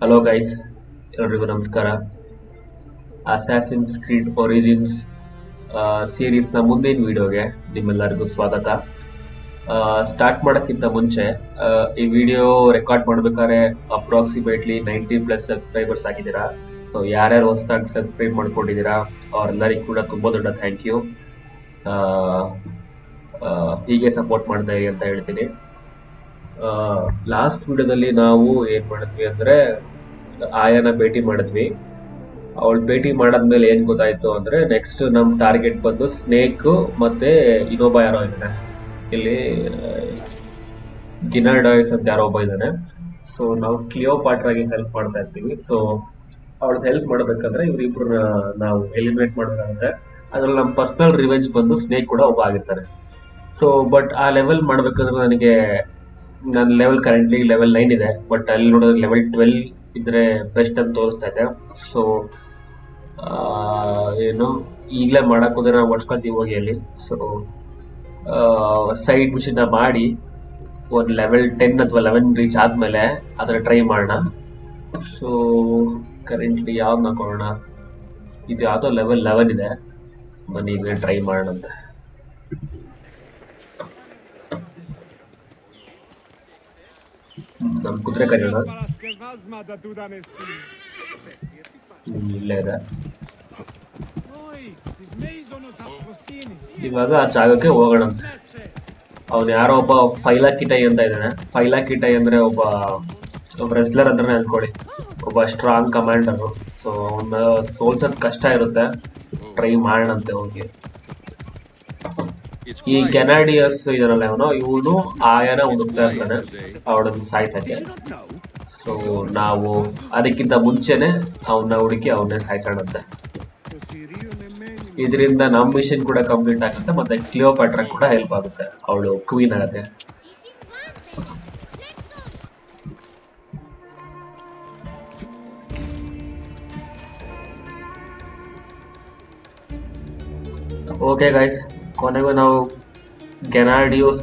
Hello guys ಎಲ್ರಿಗೂ ನಮಸ್ಕಾರ. ಅಸ್ಯಾಸಿನ್ಸ್ Creed origins ಸೀರೀಸ್ನ ಮುಂದಿನ ವಿಡಿಯೋಗೆ ನಿಮ್ಮೆಲ್ಲರಿಗೂ ಸ್ವಾಗತ. ಸ್ಟಾರ್ಟ್ ಮಾಡೋಕ್ಕಿಂತ ಮುಂಚೆ ಈ ವಿಡಿಯೋ ರೆಕಾರ್ಡ್ ಮಾಡ್ಬೇಕಾದ್ರೆ ಅಪ್ರಾಕ್ಸಿಮೇಟ್ಲಿ ನೈಂಟಿ ಪ್ಲಸ್ ಸಬ್ಸ್ಕ್ರೈಬರ್ಸ್ ಆಗಿದ್ದೀರಾ. ಸೊ ಯಾರ್ಯಾರು ಹೊಸದಾಗಿ ಸಬ್ಸ್ಕ್ರೈಬ್ ಮಾಡ್ಕೊಂಡಿದ್ದೀರಾ, ಅವರೆಲ್ಲರಿಗೂ ಕೂಡ ತುಂಬ ದೊಡ್ಡ ಥ್ಯಾಂಕ್ ಯು ಹೀಗೆ ಸಪೋರ್ಟ್ ಮಾಡ್ತಾ ಇರಿ ಅಂತ ಹೇಳ್ತೀನಿ. ಲಾಸ್ಟ್ ವಿಡಿಯೋದಲ್ಲಿ ನಾವು ಏನ್ ಮಾಡಿದ್ವಿ ಅಂದ್ರೆ, ಆಯನ ಭೇಟಿ ಮಾಡಿದ್ವಿ. ಅವಳು ಭೇಟಿ ಮಾಡಾದ್ಮೇಲೆ ಏನ್ ಗೊತ್ತಾಯ್ತು ಅಂದ್ರೆ ನೆಕ್ಸ್ಟ್ ನಮ್ ಟಾರ್ಗೆಟ್ ಬಂದು ಸ್ನೇಕ್ ಮತ್ತೆ ಇನ್ನೊಬ್ಬ ಯಾರೋ ಇದ್ದಾನೆ ಇಲ್ಲಿ ಗಿನಾಡಾಯ್ಸ್ ಅಂತ ಯಾರೋ ಒಬ್ಬ ಇದ್ದಾನೆ ಸೊ ನಾವು ಕ್ಲಿಯೋ ಪಾಟ್ರಾಗಿ ಹೆಲ್ಪ್ ಮಾಡ್ತಾ ಇರ್ತೀವಿ. ಸೊ ಅವಳನ್ನ ಹೆಲ್ಪ್ ಮಾಡ್ಬೇಕಂದ್ರೆ ಇವ್ರಿಬ್ರನ್ನ ನಾವು ಎಲಿಮಿನೇಟ್ ಮಾಡಬೇಕಾಗುತ್ತೆ. ಅದ್ರಲ್ಲಿ ನಮ್ಮ ಪರ್ಸನಲ್ ರಿವೆಂಜ್ ಬಂದು ಸ್ನೇಕ್ ಕೂಡ ಒಬ್ಬ ಆಗಿರ್ತಾರೆ ಸೊ ಬಟ್ ಆ ಲೆವೆಲ್ ಮಾಡ್ಬೇಕಂದ್ರೆ ನನಗೆ ನನ್ನ ಲೆವೆಲ್ ಕರೆಂಟ್ಲಿ ಲೆವೆಲ್ ನೈನ್ ಇದೆ ಬಟ್ ಅಲ್ಲಿ ನೋಡೋದು ಲೆವೆಲ್ ಟ್ವೆಲ್ ಇದ್ರೆ ಬೆಸ್ಟ್ ಅಂತ ತೋರಿಸ್ತಾ ಇದೆ. ಸೊ ಏನು, ಈಗಲೇ ಮಾಡೋಕ್ಕೋದ್ರೆ ನಾವು ಹೊಡ್ಸ್ಕೊಳ್ತೀವಿ ಹೋಗಿ ಅಲ್ಲಿ. ಸೊ ಸೈಡ್ ಮಿಷನ್ನ ಮಾಡಿ ಒಂದು ಲೆವೆಲ್ ಟೆನ್ ಅಥವಾ ಲೆವೆನ್ ರೀಚ್ ಆದಮೇಲೆ ಅದನ್ನ ಟ್ರೈ ಮಾಡೋಣ. ಸೊ ಕರೆಂಟ್ಲಿ ಯಾವ್ದು ಹಾಕೋಣ ಇದು ಯಾವುದೋ ಲೆವೆಲ್ ಲೆವೆನ್ ಇದೆ. ಬನ್ನಿ ಈಗಲೇ ಟ್ರೈ ಮಾಡೋಣ ಅಂತ ನಮ್ಮ ಕುದುರೆ ಕರೆಯೋಣ. ಇಲ್ಲೇ ಇದೆ. ಇವಾಗ ಆ ಜಾಗಕ್ಕೆ ಹೋಗೋಣ. ಅವನು ಯಾರೋ ಒಬ್ಬ ಫೈಲಾ ಕಿಟೈ ಅಂತ ಇದ್ದಾನೆ ಫೈಲಾ ಕಿಟೈ ಅಂದ್ರೆ ಒಬ್ಬ ಒಬ್ಬ ರೆಸ್ಲರ್ ಅಂದ್ರೆ ಅನ್ಕೊಳ್ಳಿ. ಒಬ್ಬ ಸ್ಟ್ರಾಂಗ್ ಕಮಾಂಡರ್ ಸೊ ಅವನ್ನ ಸೋಲ್ಸೋದ್ ಕಷ್ಟ ಇರುತ್ತೆ. ಟ್ರೈ ಮಾಡೋಣಂತೆ ಹೋಗಿ. ಈ ಕೆನಾಡಿಯಸ್ ಇದರಲ್ಲ ಅವನು, ಇವನು ಆಯನ ಹುಡುಕ್ತಾ ಇರ್ತಾನೆ, ಅವಳನ್ನು ಸಾಯಿಸಕ್ಕೆ. ಸೊ ನಾವು ಅದಕ್ಕಿಂತ ಮುಂಚೆನೆ ಅವನ್ನ ಹುಡುಕಿ ಅವನ್ನೇ ಸಾಯಿಸೋಣಂತೆ. ಇದರಿಂದ ನಮ್ಮ ಮಿಷನ್ ಕೂಡ ಕಂಪ್ಲೀಟ್ ಆಗುತ್ತೆ, ಮತ್ತೆ ಕ್ಲಿಯೋಪಾಟ್ರಾ ಕೂಡ ಹೆಲ್ಪ್ ಆಗುತ್ತೆ. ಅವಳು ಕ್ವೀನ್ ಆಗುತ್ತೆ. ಓಕೆ ಗೈಸ್ ಕೊನೆಗೂ ನಾವು ಗೆನಾಡಿಯೋಸ್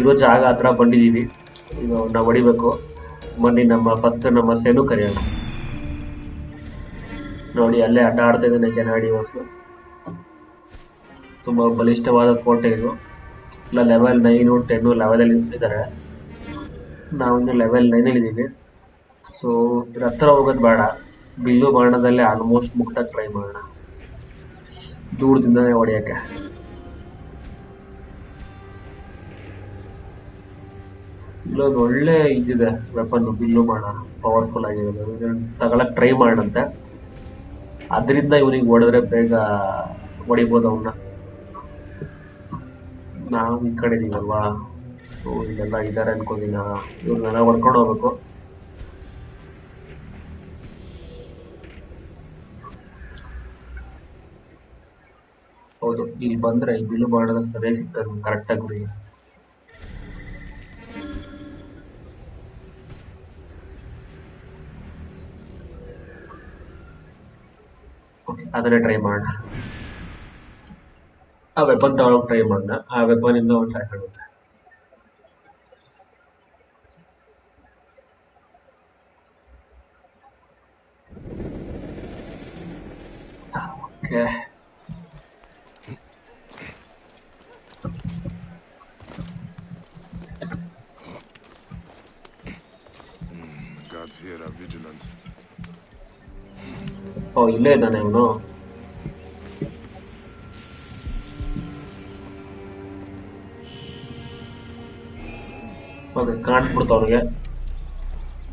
ಇರೋ ಜಾಗ ಹತ್ರ ಬಂದಿದ್ದೀವಿ. ಈಗ ನಾವು ಹೊಡಿಬೇಕು. ಬನ್ನಿ, ನಮ್ಮ ಫಸ್ಟ್ ನಮ್ಮ ಸೆನು ಕರೆಯೋಣ. ನೋಡಿ, ಅಲ್ಲೇ ಆಟ ಆಡ್ತಾ ಇದ್ದಾನೆ ಕೆನಾಡಿಯೋಸ್ ತುಂಬ ಬಲಿಷ್ಠವಾದ ಕೋಟೆ ಇದು. ಇಲ್ಲ ಲೆವೆಲ್ ನೈನು ಟೆನ್ನು ಲೆವೆಲಲ್ಲಿ ಇದ್ದಾರೆ. ನಾವು ಇನ್ನು ಲೆವೆಲ್ ನೈನಲ್ಲಿ ಇದ್ದೀವಿ. ಸೊ ಇದ್ರ ಹತ್ರ ಹೋಗೋದು ಬೇಡ. ಬಿಲ್ಲು ಬಾಣದಲ್ಲೇ ಆಲ್ಮೋಸ್ಟ್ ಮುಗ್ಸಕ್ಕೆ ಟ್ರೈ ಮಾಡೋಣ. ದೂರದಿಂದನೇ ಹೊಡೆಯೋಕ್ಕೆ. ಇಲ್ಲೊಂದು ಒಳ್ಳೆ ಇದಿದೆ. ವೆಪನ್ ಬಿಲ್ಲು ಮಾಡೋಣ ಪವರ್ಫುಲ್ ಆಗಿದೆ. ತಗೊಳಕ್ ಟ್ರೈ ಮಾಡಂತೆ. ಅದರಿಂದ ಇವನಿಗೆ ಹೊಡೆದ್ರೆ ಬೇಗ ಹೊಡಿಬೋದು ಅವನ್ನ ನಾವು ಈ ಕಡೆ ಇದೀವಲ್ವಾ ಸೊ ಇಲ್ಲೆಲ್ಲ ಇದ್ದಾರೆ ಅನ್ಕೋದಿನ ಇವ್ರನ್ನೆಲ್ಲ ಹೊಡ್ಕೊಂಡು ಹೋಗ್ಬೇಕು. ಹೌದು ಇಲ್ಲಿ ಬಂದ್ರೆ ಈ ಸರಿ ಸಿಗ್ತದೆ ಕರೆಕ್ಟಾಗಿ ಗುರಿ. ಓಕೆ ಅದನ್ನೇ ಟ್ರೈ ಮಾಡೋಣ. ಆ ವೆಪನ್ ತಗೊಳಕ್ ಟ್ರೈ ಮಾಡೋಣ. ಆ ವೆಪನ್ ಇಂದ ಒಂದು ಸಾಕಾಗುತ್ತೆ ಓಕೆ Here are vigilant. ಓ ಇಲ್ಲೇ ಇದ್ದಾನೆ ಇವನು ಓಕೆ ಕಾಣಿಸ್ಬಿಡ್ತು ಅವ್ರಿಗೆ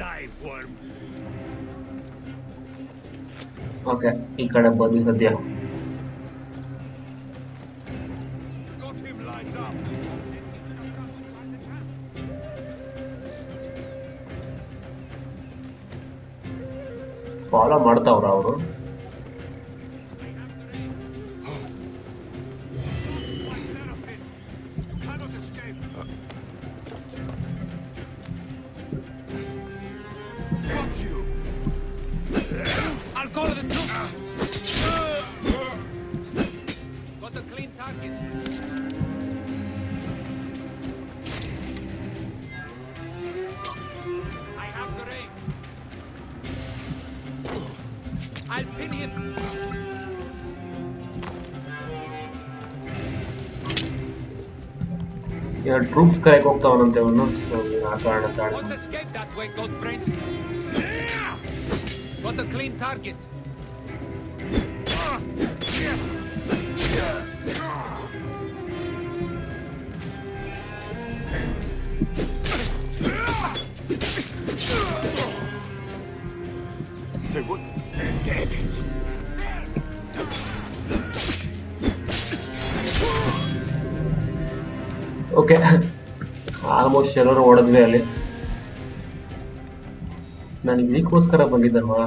Die worm. ಓಕೆ ಈ ಕಡೆ ಬಂದು ಸದ್ಯ ಫಾಲೋ ಮಾಡ್ತಾವ್ರ ಅವರು Cannot escape. Got you. I'll call the troops. Got a clean target. ಎರಡು ಟ್ರೂಪ್ಸ್ ಕರೆಯಕ್ಕೆ ಹೋಗ್ತಾವನಂತೆ ಅವನು ಸೊ ಆ ಕಾರಣ Won't ತಾಡ್ತಾನೆ escape that way, goat prince. Got a clean target. Hey, what? Okay almost ಎಲ್ಲರೂ ಹೊಡೆದ್ವಿ ಅಲ್ಲಿ. ನಾನು ಇದಕ್ಕೋಸ್ಕರ ಬಂದಿದ್ದಲ್ವಾ?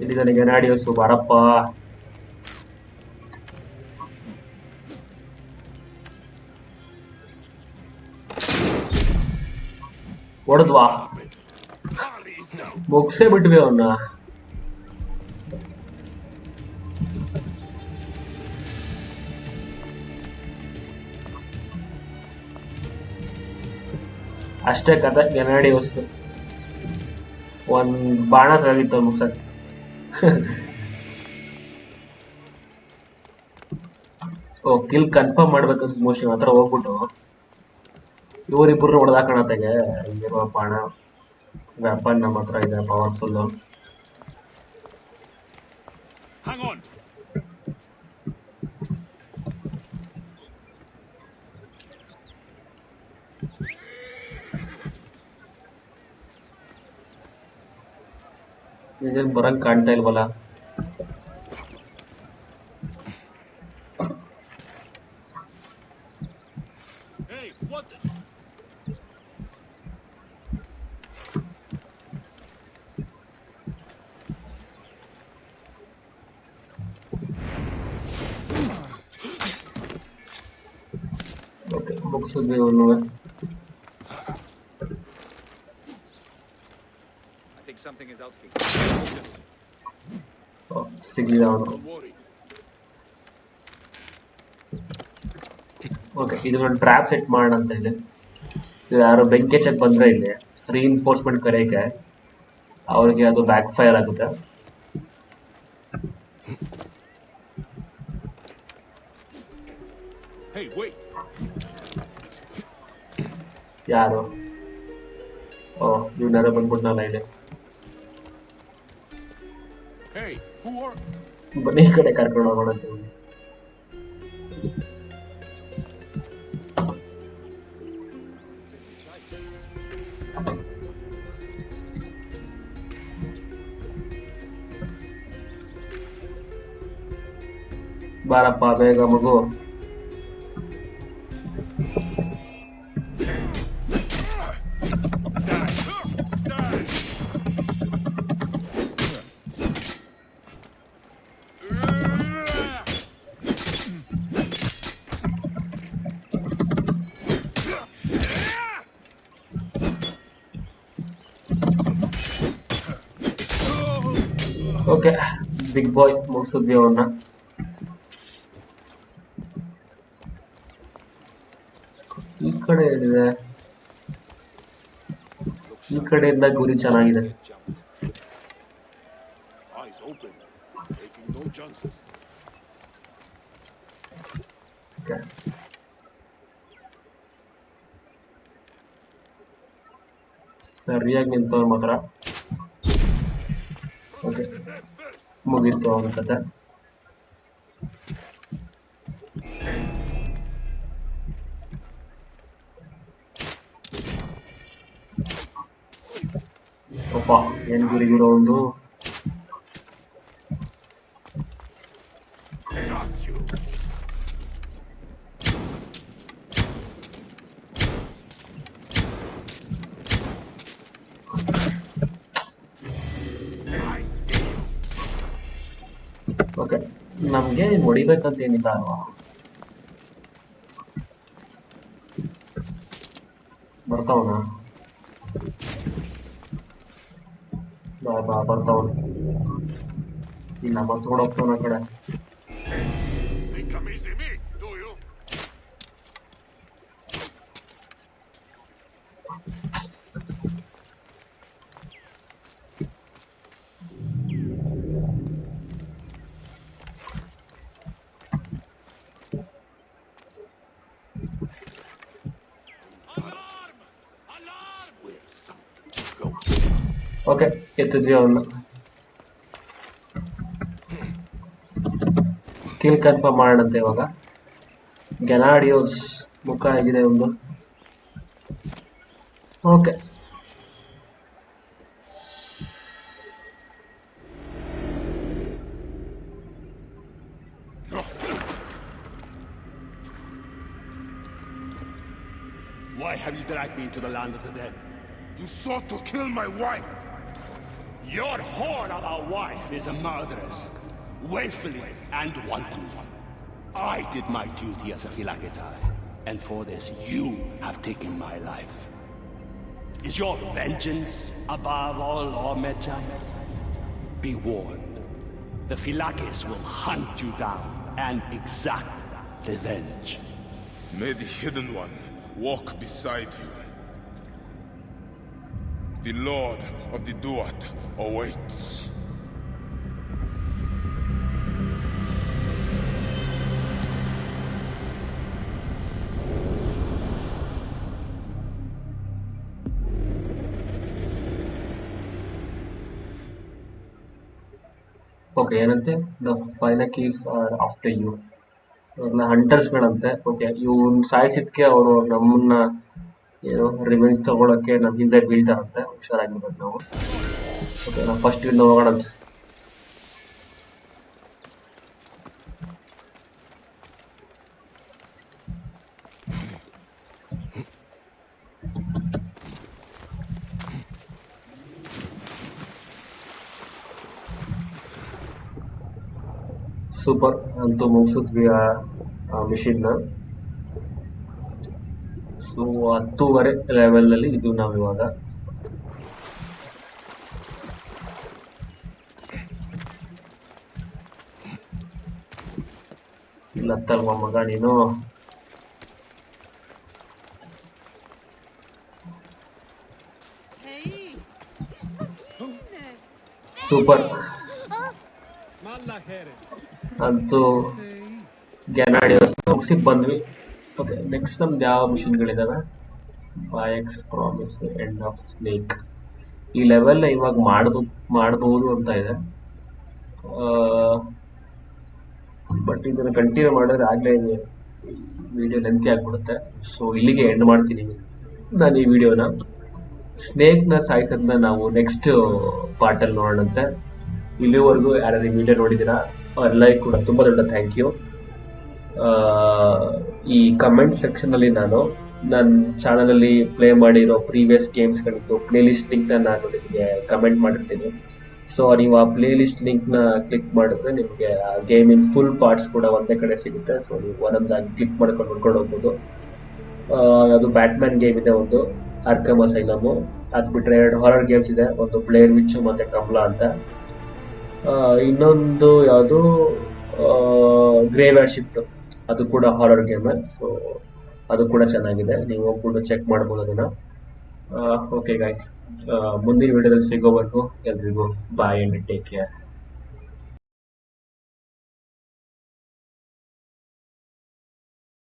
ಇಲ್ಲಿ ನನಗೆ ನಾಡಿಯೋಸು ಬಾರಪ್ಪ. ಹೊಡೆದ್ವಾ ಮುಗ್ಸೇ ಬಿಟ್ವಿ ಅವನ್ನ ಅಷ್ಟೇ ಕತೆ ಗೆನಾಡಿ ವಸ್ತು. ಒಂದು ಬಾಣ ಸಾಗಿತ್ತು ಮುಗ್ಸಕ್ಕೆ ಓ ಕಿಲ್ ಕನ್ಫರ್ಮ್ ಮಾಡ್ಬೇಕು ಮೋಸ್ಟ್ಲಿ ಮಾತ್ರ ಹೋಗ್ಬಿಟ್ಟು. ಇವರಿಬ್ಬರು ಹೊಡೆದಾಕೋಣತೆಗೆ ಇಲ್ಲಿರುವ ಬಾಣ. ವೆಪನ್ ನಮ್ಮ ಹತ್ರ ಇದೆ ಪವರ್ಫುಲ್ ಇದೇನ್ ಬರಂಗ್ ಕಾಣ್ತಾ ಇಲ್ವಲ್ಲ Hey, what? ಓಕೆ ಮುಗಿಸಿದ್ವಿ ಅವನು something is out here. ಸಿಗ್ಲಿಲ್ಲ ಅವನು Don't worry. ಓಕೆ ಇದು ಒಂದು ಟ್ರ್ಯಾಪ್ ಸೆಟ್ ಮಾಡೋಣ ಅಂತ ಇದೆ ಇದು ಯಾರು ಬೆಂಕಿ ಚೆಕ್ ಬಂದ್ರೆ ಇಲ್ಲಿ ರೀಇನ್ಫೋರ್ಸ್ಮೆಂಟ್ ಕರೆಯಕ್ಕೆ ಅವ್ರಿಗೆ ಅದು ಬ್ಯಾಕ್ ಫೈರ್ ಆಗುತ್ತೆ Hey, wait. ಯಾರು ಓ ಇವ್ನಾರ ಬಂದ್ಬಿಟ್ನಲ್ಲ ಇಲ್ಲಿ Hey, who are? ಬನ್ನಿ ಈ ಕಡೆ ಕರ್ಕೊಂಡು ಹೋಗೋಣ ಅಂತ ಇವ್ನು. ಬಾರಪ್ಪ ಬೇಗ ಮಗು ಬಿಗ್ ಬಾಯ್ ಮುಗಿಸಿದ್ವಿ ಅವನ್ನ ಈ ಕಡೆ ಏನಿದೆ ಈ ಕಡೆಯಿಂದ ಗುರಿ ಚೆನ್ನಾಗಿದೆ ಸರಿಯಾಗಿ ನಿಂತವ್ರ ಮಾತ್ರ ಓಕೆ ಮುಗೀತು ಅವನ ಕತೆ ಅಪ್ಪ ಏನ್ ಗುರಿ ಗುರು ಒಂದು ಓಕೆ ನಮ್ಗೆ ಹೊಡಿಬೇಕಂತ ಏನಿಲ್ಲ ಅಲ್ವಾ? ಬರ್ತಾವನ ಬಾ ಬಾ ಇನ್ನ ಮತ್ತೆ ಕೂಡ ಆ ಕಡೆ. ಓಕೆ ಎತ್ತಿದ್ವಿ ಅವನ್ನ ಕಿಲ್ ಕನ್ಫರ್ಮ್ ಮಾಡೋಣಂತೆ ಇವಾಗ ಗೆನಾಡಿಯೋಸ್ ಮುಖ ಆಗಿದೆ ಒಂದು okay Why have you dragged me into the land of the dead? You sought to kill my wife. Your whore of a wife is a murderess, willfully and wantonly. I did my duty as a Philagetai, and for this you have taken my life. Is your vengeance above all law, Medjay? Be warned. The Philakis will hunt you down and exact revenge. May the Hidden One walk beside you. The Lord of the Duat awaits. Okay ಏನಂತೆ the phylakes are after you ಅವ್ರನ್ನ ಹಂಟರ್ಸ್ಗಳಂತೆ okay ಇವ್ನ ಸಾಯಿಸಿದ್ಕೆ ಅವರು ನಮ್ಮನ್ನ ಏನು revenge ತಗೊಳಕ್ಕೆ ನಮ್ಮ ಹಿಂದೆ ಬೀಳ್ತಾರಂತೆ ಹುಷಾರಾಗಿರ್ಬೇಕು ನಾವು. ಓಕೆ ನಾವು ಫಸ್ಟ್ ಇಂದ ಹೋಗೋಣಂತೆ ಸೂಪರ್ ಅಂತೂ ಮುಗಿಸಿದ್ವಿ ಆ ಮಿಷಿನ್ನ ಸೊ ಹತ್ತೂವರೆ ಲೆವೆಲಲ್ಲಿ ಇದು ನಾವು ಇವಾಗ. ಇಲ್ಲ ತಲ್ವ ಮಗ ನೀನು! ಸೂಪರ್ ಅಂತೂ ಗ್ಯಾನಾಡಿ ಮುಗಿಸಿ ಬಂದ್ವಿ. ಓಕೆ ನೆಕ್ಸ್ಟ್ ನಮ್ದು ಯಾವ ಮಿಷಿನ್ಗಳಿದ್ದಾವೆ ex promise end of snake ಈ ಲೆವೆಲ್ ಇವಾಗ ಮಾಡ್ಬೋದು ಮಾಡ್ಬೋದು ಅಂತ ಇದೆ. ಬಟ್ ಇದನ್ನು ಕಂಟಿನ್ಯೂ ಮಾಡಿದ್ರೆ ಆಗಲೇ ವಿಡಿಯೋ ಲೆಂತಿ ಆಗಿಬಿಡುತ್ತೆ. ಸೊ ಇಲ್ಲಿಗೆ ಎಂಡ್ ಮಾಡ್ತೀನಿ. ನಾನು ಈ ವಿಡಿಯೋನ ಸ್ನೇಕ್ನ ಸಾಯಿಸೋದನ್ನ ನಾವು ನೆಕ್ಸ್ಟ್ ಪಾರ್ಟಲ್ಲಿ ನೋಡೋಣಂತೆ. ಇಲ್ಲಿವರೆಗೂ ಯಾರು ಈ ವಿಡಿಯೋ ನೋಡಿದ್ದೀರಾ ಲೈಕ್ ಕೂಡ ತುಂಬ ದೊಡ್ಡ ಥ್ಯಾಂಕ್ ಯು ಈ ಕಮೆಂಟ್ ಸೆಕ್ಷನಲ್ಲಿ ನಾನು ನನ್ನ ಚಾನಲಲ್ಲಿ ಪ್ಲೇ ಮಾಡಿರೋ ಪ್ರೀವಿಯಸ್ ಗೇಮ್ಸ್ಗಳಿದ್ದು ಪ್ಲೇಲಿಸ್ಟ್ ಲಿಂಕ್ನ ನಾನು ನಿಮಗೆ ಕಮೆಂಟ್ ಮಾಡಿರ್ತೀನಿ. ಸೊ ನೀವು ಆ ಪ್ಲೇ ಪ್ಲೇಲಿಸ್ಟ್ ಲಿಂಕ್ನ ಕ್ಲಿಕ್ ಮಾಡಿದ್ರೆ ನಿಮಗೆ ಆ ಗೇಮಿನ ಫುಲ್ ಪಾರ್ಟ್ಸ್ ಕೂಡ ಒಂದೇ ಕಡೆ ಸಿಗುತ್ತೆ. ಸೊ ನೀವು ಒಂದೊಂದಾಗಿ ಕ್ಲಿಕ್ ಮಾಡ್ಕೊಂಡು ನೋಡ್ಕೊಂಡು ಹೋಗ್ಬೋದು. ಅದು ಬ್ಯಾಟ್ಮ್ಯಾನ್ ಗೇಮ್ ಇದೆ ಒಂದು ಅರ್ಕಮ ಸೈಲಮು ಅದು ಬಿಟ್ಟರೆ ಎರಡು ಹಾರರ್ ಗೇಮ್ಸ್ ಇದೆ. ಒಂದು ಪ್ಲೇಯರ್ ವಿಚ್ಚು ಮತ್ತು ಕಮಲಾ ಅಂತ. ಇನ್ನೊಂದು ಯಾವುದು? ಗ್ರೇವ್ಯಾರ್ಡ್ ಶಿಫ್ಟ್ ಅದು ಕೂಡ ಹಾರರ್ ಗೇಮ್ ಸೊ ಅದು ಕೂಡ ಚೆನ್ನಾಗಿದೆ. ನೀವು ಕೂಡ ಚೆಕ್ ಮಾಡ್ಬೋದು ಅದನ್ನು. ಓಕೆ ಗಾಯ್ಸ್ ಮುಂದಿನ ವಿಡಿಯೋದಲ್ಲಿ ಸಿಗೋವರೆಗೂ ಎಲ್ರಿಗೂ ಬಾಯ್ ಆ್ಯಂಡ್ ಟೇಕ್ ಕೇರ್